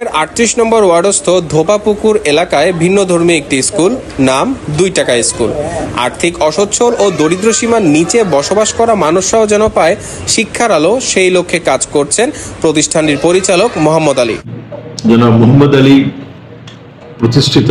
আটত্রিশ নম্বর ওয়ার্ডস্থ ধোপাপুকুর এলাকায় ভিন্ন ধর্মী একটি স্কুল, নাম দুই টাকা স্কুল। আর্থিক অসচ্ছল ও দরিদ্র সীমার নিচে বসবাস করা মানুষরাও যেন পায় শিক্ষার আলো, সেই লক্ষ্যে কাজ করছেন প্রতিষ্ঠানটির পরিচালক মোহাম্মদ আলী। জনাব মোহাম্মদ আলী, প্রতিষ্ঠিত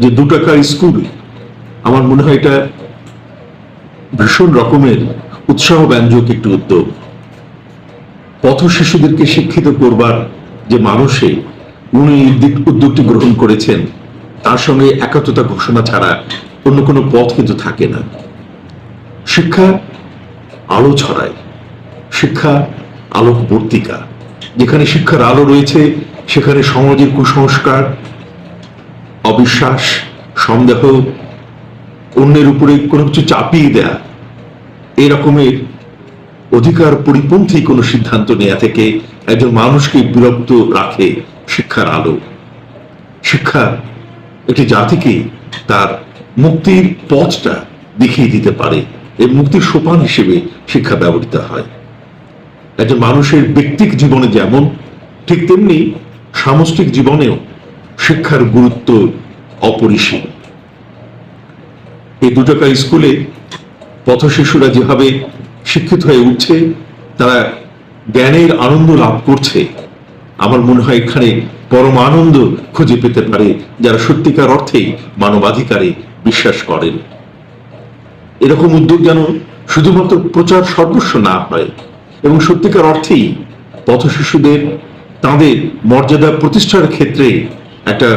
যে দু টাকার স্কুল, আমার মনে হয় এটা ভীষণ রকমের উৎসাহ ব্যঞ্জক একটি উদ্যোগ। পথ শিশুদেরকে শিক্ষিত করবার যে মানুষে উনি উদ্যোগটি গ্রহণ করেছেন, তার সঙ্গে একাত্মতা ঘোষণা ছাড়া অন্য কোনো পথ কিন্তু থাকে না। শিক্ষা আলো ছড়ায়। শিক্ষা আলোকবর্তিকা যেখানে শিক্ষার আলো রয়েছে, সেখানে সমাজের কুসংস্কার, অবিশ্বাস, সন্দেহ, অন্যের উপরে কোনো কিছু চাপিয়ে দেয়া এরকমের অধিকার পরিপন্থী কোনো সিদ্ধান্ত নেয়া থেকে একজন মানুষকে বিরক্ত রাখে শিক্ষার আলো। শিক্ষা একটি জাতিকে তার মুক্তির পথটা দেখিয়ে দিতে পারে। এই মুক্তির সোপান হিসেবে শিক্ষা ব্যবহৃত হয়। একজন মানুষের ব্যক্তিক জীবনে যেমন, ঠিক তেমনি সামষ্টিক জীবনেও শিক্ষার গুরুত্ব অপরিসীম। এই দুটাকা স্কুলে পথ শিশুরা যেভাবে শিক্ষিত হয়ে উঠছে, তারা জ্ঞানের আনন্দ লাভ করছে। আমার মনে হয় এখানে পরম আনন্দ খুঁজে পেতে পারে যারা সত্যিকার অর্থেই মানবাধিকারে বিশ্বাস করেন। এরকম উদ্যোগ যেন শুধুমাত্র প্রচার সর্বস্ব না হয় এবং সত্যিকার অর্থেই পথ শিশুদের তাদের মর্যাদা প্রতিষ্ঠার ক্ষেত্রে একটা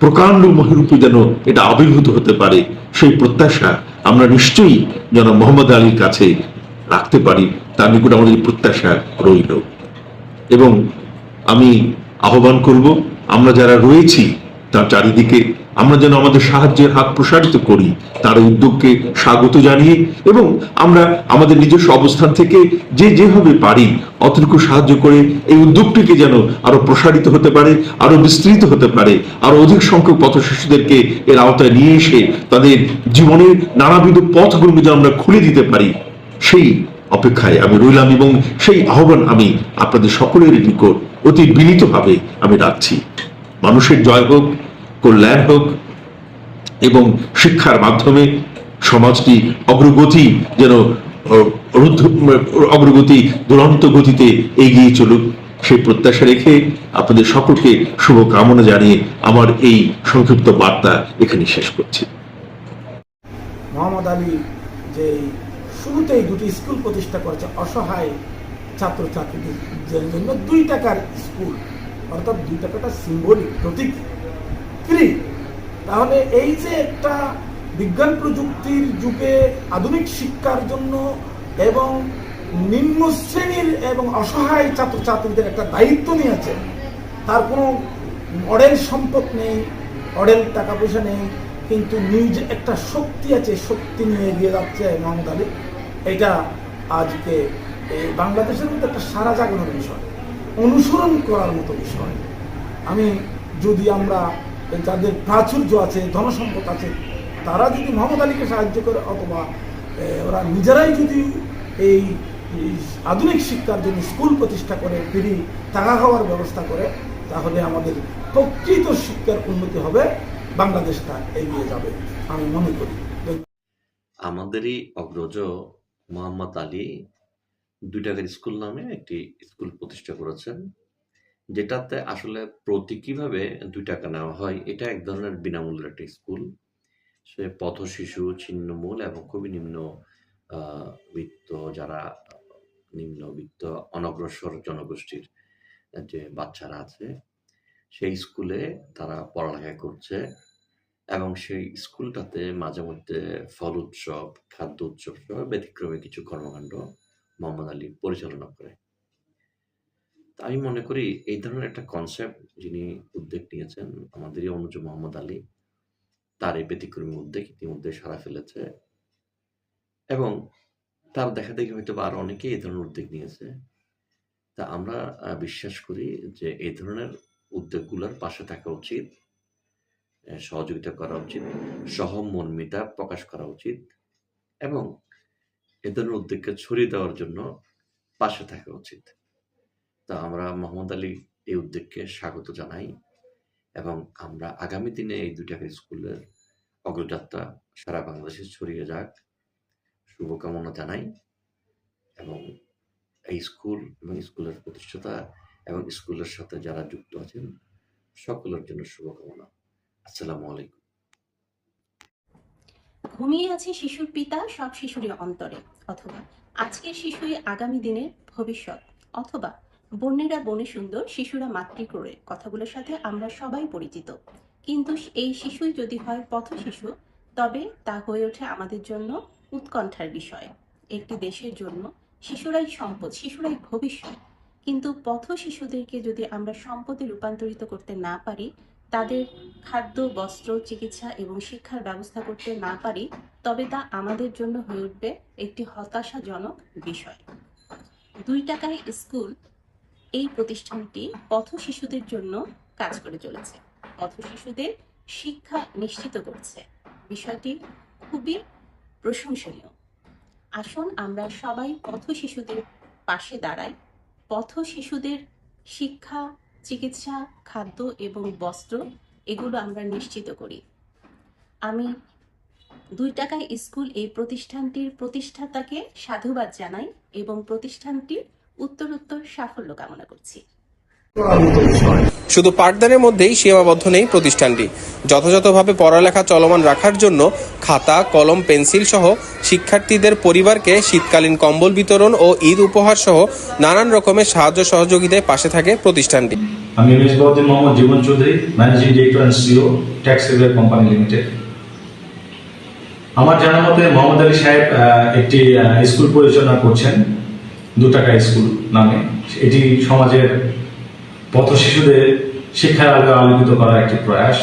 প্রকাণ্ড মহিরূপে যেন এটা আবির্ভূত হতে পারে, সেই প্রত্যাশা আমরা নিশ্চয়ই যেন মোহাম্মদ আলীর কাছে রাখতে পারি, তার নিকট আমাদের প্রত্যাশা রইল। এবং আমি আহ্বান করব, আমরা যারা রয়েছি তার চারিদিকে, আমরা যেন আমাদের সাহায্যের হাত প্রসারিত করি, তার উদ্যোগকে স্বাগত জানিয়ে, এবং আমরা আমাদের নিজস্ব অবস্থান থেকে যে যেভাবে পারি, অতটুকু সাহায্য করে এই উদ্যোগটিকে যেন আরও প্রসারিত হতে পারে, আরও বিস্তৃত হতে পারে, আরও অধিক সংখ্যক পথ শিশুদেরকে এর আওতায় নিয়ে এসে তাদের জীবনের নানাবিধ পথগুলো যেন আমরা খুলে দিতে পারি। সেই অপেক্ষায় আমি রইলাম এবং সেই আহ্বান আমি আপনাদের সকলের নিকট অতি বিনীতভাবে আমি রাখছি। মানুষের জয় হোক, কল্যাণ হোক এবং শিক্ষার মাধ্যমে সমাজটি অগ্রগতি যেন অগ্রগতি দুরন্ত গতিতে এগিয়ে চলুক সেই প্রত্যাশা রেখে আপনাদের সকলকে শুভকামনা জানিয়ে আমার এই সংক্ষিপ্ত বার্তা এখানে শেষ করছি। মোহাম্মদ আলী যে শুরুতেই দুটি স্কুল প্রতিষ্ঠা করেছে অসহায় ছাত্রছাত্রীদের জন্য দুই টাকার স্কুল। অর্থাৎ দুই টাকাটা সিম্বলিক প্রতীক। ফ্রি। তাহলে এই যে একটা বিজ্ঞান প্রযুক্তির যুগে আধুনিক শিক্ষার জন্য এবং নিম্ন শ্রেণির এবং অসহায় ছাত্রছাত্রীদের একটা দায়িত্ব নিয়েছে, তার কোনো অডেল সম্পদ নেই অডেল টাকা পয়সা নেই, কিন্তু নিজ একটা শক্তি আছে, শক্তি নিয়ে এগিয়ে যাচ্ছে মোহাম্মদ আলী। এটা আজকে এই বাংলাদেশের মধ্যে একটা সারা জাগানোর বিষয়, অনুসরণ করার মতো বিষয়। আমি যদি আমরা যাদের প্রাচুর্য আছে, ধনসম্পদ আছে, তারা যদি মোহাম্মদ আলীকে সাহায্য করে, অথবা ওরা নিজেরাই যদি এই আধুনিক শিক্ষার জন্য স্কুল প্রতিষ্ঠা করে, ফ্রি টাকা খাওয়ার ব্যবস্থা করে, তাহলে আমাদের প্রকৃত শিক্ষার উন্নতি হবে, বাংলাদেশটা এগিয়ে যাবে, আমি মনে করি। আমাদেরই অগ্রজ মোহাম্মদ আলী দুই টাকার স্কুল নামে একটি স্কুল প্রতিষ্ঠা করেছেন, যেটাতে আসলে প্রতি কীভাবে দুই টাকা নেওয়া হয়, এটা এক ধরনের বিনামূল্যের একটি স্কুল। সে পথ শিশু, ছিন্নমূল এবং খুবই নিম্ন বিত্ত, যারা নিম্ন বিত্ত, অনগ্রসর জনগোষ্ঠীর যে বাচ্চারা আছে, সেই স্কুলে তারা পড়ালেখা করছে। এবং সেই স্কুলটাতে মাঝে মধ্যে ফল উৎসব, খাদ্য উৎসব সহ ব্যতিক্রমী কিছু কর্মকাণ্ড মোহাম্মদ আলী পরিচালনা করে। আমি মনে করি এই ধরনের একটা কনসেপ্ট যিনি উদ্যোগ নিয়েছেন আমাদেরই অনুজ মোহাম্মদ আলী, তার এই ব্যতিক্রমী উদ্যোগ ইতিমধ্যে সারা ফেলেছে এবং তার দেখা দেখি হয়তো বা আরও অনেকেই এই ধরনের উদ্যোগ নিয়েছে। তা আমরা বিশ্বাস করি যে এই ধরনের উদ্যোগগুলোর পাশে থাকা উচিত। সহযোগিতা করা উচিত, সহমর্মিতা প্রকাশ করা উচিত এবং এ ধরনের উদ্যোগকে ছড়িয়ে দেওয়ার জন্য পাশে থাকা উচিত। তা আমরা মোহাম্মদ আলী এই উদ্যোগকে স্বাগত জানাই এবং আমরা আগামী দিনে এই দুই টাকার স্কুলের অগ্রযাত্রা সারা বাংলাদেশে ছড়িয়ে যাক। শুভকামনা জানাই এবং এই স্কুল এবং স্কুলের প্রতিষ্ঠাতা এবং স্কুলের সাথে যারা যুক্ত আছেন, সকলের জন্য শুভকামনা। ঘুমিয়ে আছে শিশুর পিতা, সব শিশুরই অন্তরে, অথবা আজকের শিশুই আগামী দিনের ভবিষ্যৎ, অথবা বন্যেরা বনে সুন্দর, শিশুরা মাতৃক্রোড়ে, কথাগুলোর সাথে আমরা সবাই পরিচিত। কিন্তু এই শিশুই যদি হয় পথ শিশু, তবে তা হয়ে ওঠে আমাদের জন্য উৎকণ্ঠার বিষয়। একটি দেশের জন্য শিশুরাই সম্পদ, শিশুরাই ভবিষ্যৎ। কিন্তু পথ শিশুদেরকে যদি আমরা সম্পদে রূপান্তরিত করতে না পারি তাদের খাদ্য, বস্ত্র, চিকিৎসা এবং শিক্ষার ব্যবস্থা করতে না পারি, তবে তা আমাদের জন্য হয়ে উঠবে একটি হতাশাজনক বিষয়। দুই টাকায় স্কুল এই প্রতিষ্ঠানটি পথ শিশুদের জন্য কাজ করে চলেছে। পথ শিশুদের শিক্ষা নিশ্চিত করছে। বিষয়টি খুবই প্রশংসনীয়। আসুন আমরা সবাই পথ শিশুদের পাশে দাঁড়াই। পথ শিশুদের শিক্ষা চিকিৎসা, খাদ্য এবং বস্ত্র, এগুলো আমরা নিশ্চিত করি। আমি দুই টাকায় স্কুল এই প্রতিষ্ঠানটির প্রতিষ্ঠাতাকে সাধুবাদ জানাই এবং প্রতিষ্ঠানটির উত্তরোত্তর সাফল্য কামনা করছি। শুধু পাঠদানের মধ্যেই সীমাবদ্ধ নেই প্রতিষ্ঠানটি। যথাযথভাবে পড়ালেখা চলমান রাখার জন্য খাতা, কলম, পেন্সিল সহ শিক্ষার্থীদের পরিবারকে শীতকালীন কম্বল বিতরণ ও ঈদ উপহার সহ নানান রকমের সাহায্য সহযোগিতায় পাশে থাকে প্রতিষ্ঠানটি। আমি Mezbauddin Mohammad Jibon Chowdhury managing director and CEO Tax River Company Limited আমার জানা মতে মোহাম্মদ আলী সাহেব একটি স্কুল পরিচালনা করছেন দু টাকা স্কুল নামে। এটি সমাজের পথ শিশুদের শিক্ষার আগে আলোকিত করার একটি প্রয়াস।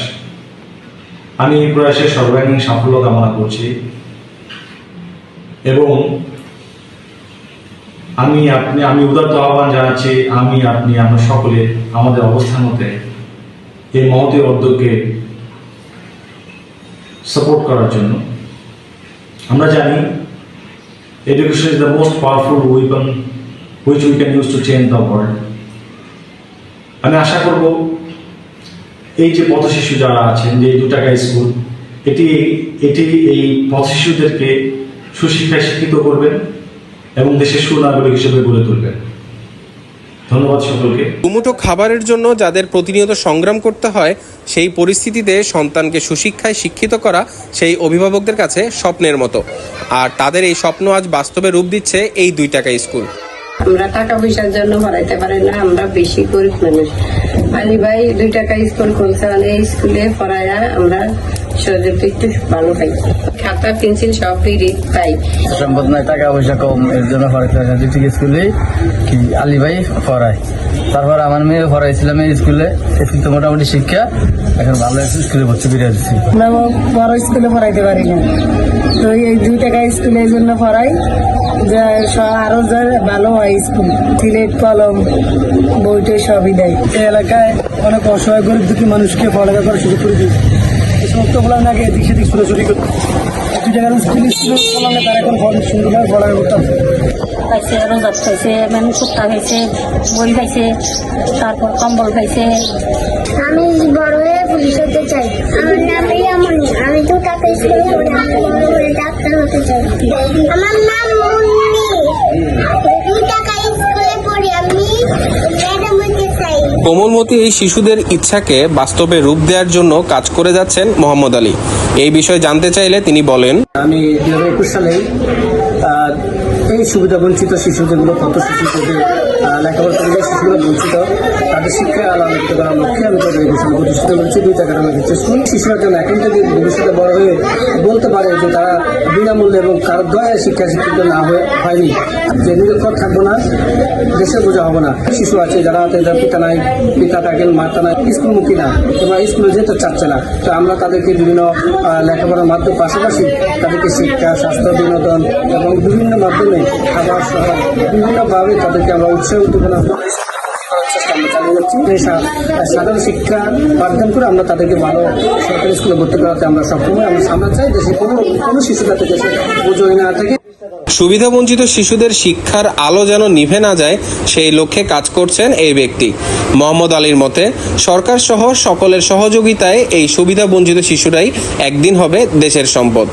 আমি এই প্রয়াসের সর্বাঙ্গীন সাফল্য কামনা করছি এবং আমি আপনি, আমি উদাত্ত আহ্বান জানাচ্ছি, আমি, আপনি, আমরা সকলে আমাদের অবস্থান মতে এই মহতীয় উদ্যোগকে সাপোর্ট করার জন্য। আমরা জানি education is the most powerful weapon which we can use to change the world আমি আশা করব এই যে পথ শিশু যারা আছেন, যে দু টাকা স্কুল, এটি এটি এই পথ শিশুদেরকে সুশিক্ষায় শিক্ষিত করবেন এবং দেশের সুনাগরিক হিসেবে গড়ে তুলবেন। দুমুঠো খাবারের জন্য যাদের প্রতিনিয়ত সংগ্রাম করতে হয়, সেই পরিস্থিতিতে সন্তানকে সুশিক্ষায় শিক্ষিত করা সেই অভিভাবকদের কাছে স্বপ্নের মতো। আর তাদের এই স্বপ্ন আজ বাস্তবে রূপ দিচ্ছে এই দুই টাকা স্কুল। আমরা টাকা পয়সার জন্য পড়াইতে পারি না আমরা বেশি গরিব মানুষ। আলী ভাই দুই টাকা স্কুল খুলছে মানে এই স্কুলে পড়ায়া আমরা সহযোগ একটু ভালো পাই। খাতা পেন্সিল সব ফ্রি পাই। সম্পদ নাই টাকা পয়সা কম এর জন্য পড়াইতে পারি না। স্কুলে কি আলী ভাই পড়ায়। তারপর আমার মেয়ে পড়াইছিলাম এই স্কুলে। এটি তো মোটামুটি শিক্ষা এখন ভালো একটা স্কুলে ভর্তি করে দিচ্ছি আমরা বড় স্কুলে পড়াইতে পারি না। তো এই দুই টাকা স্কুলের জন্য পড়াই। যে স- আরও যে ভালো হয় স্কুল সিলেট কলম বইটই সবই দেয়। এই এলাকায় অনেক অসহায় গরিব দুঃখী মানুষকে পড়ালেখা করার সুযোগ করে দিয়েছে। এই সমস্ত বলা নাকি এদিক সেদিক ছোটাছুটি করতে স্কুল স্কুল বললে তারা এখন সুন্দরভাবে পড়ালেখা করতে হবে পাইছে রোজাত পাইছে মানে কুত্তা খাইছে বই খাইছে তারপর কম্বল খাইছে আমি বড় হয়ে পুলিশ হতে চাই। কোমলমতি এই শিশুদের ইচ্ছাকে বাস্তবে রূপ দেওয়ার জন্য কাজ করে যাচ্ছেন মোহাম্মদ আলী। এই বিষয়ে জানতে চাইলে তিনি বলেন, আমি দু হাজার একুশ সালে সুবিধা বঞ্চিত শিশু যেগুলো কত শিশু থেকে লেখাপড়া করে যায়, শিশুগুলো বঞ্চিত। তাদের শিক্ষা আলোকিত করার লক্ষ্যে আমি তাদের একুশ প্রতিষ্ঠিত করেছি দুই টাকা নামে হচ্ছে স্কুল শিশুরা যেন এখন থেকে ভবিষ্যতে বড় হয়ে বলতে পারে যে তারা বিনামূল্যে এবং কারও দয়া শিক্ষা শিক্ষিত না হয়ে হয়নি। যে নিরক্ষর থাকব না, দেশে বোঝা হব না। শিশু আছে যারা তাদের পিতা নাই, পিতা থাকেন, মাতা নাই, স্কুলমুখী না কিংবা স্কুলে যেতে চাচ্ছে না। তো আমরা তাদেরকে বিভিন্ন লেখাপড়ার মাধ্যম পাশাপাশি তাদেরকে শিক্ষা, স্বাস্থ্য, বিনোদন এবং বিভিন্ন মাধ্যমে বিভিন্নভাবে তাদেরকে আমরা উৎসাহ উদ্দীপনা সাধারণ শিক্ষা পাঠদান করে আমরা তাদেরকে ভালো সরকারি স্কুলে ভর্তি করাতে আমরা হই। আমরা চাই দেশে কোনো কোনো শিশু যাতে দেশে না থাকে। সুবিধাবঞ্চিত শিশুদের শিক্ষার আলো যেন নিভে না যায়, সেই লক্ষ্যে কাজ করছেন এই ব্যক্তি। মোহাম্মদ আলীর মতে সরকার সহ সকলের সহযোগিতায় এই সুবিধাবঞ্চিত শিশুরাই একদিন হবে দেশের সম্পদ।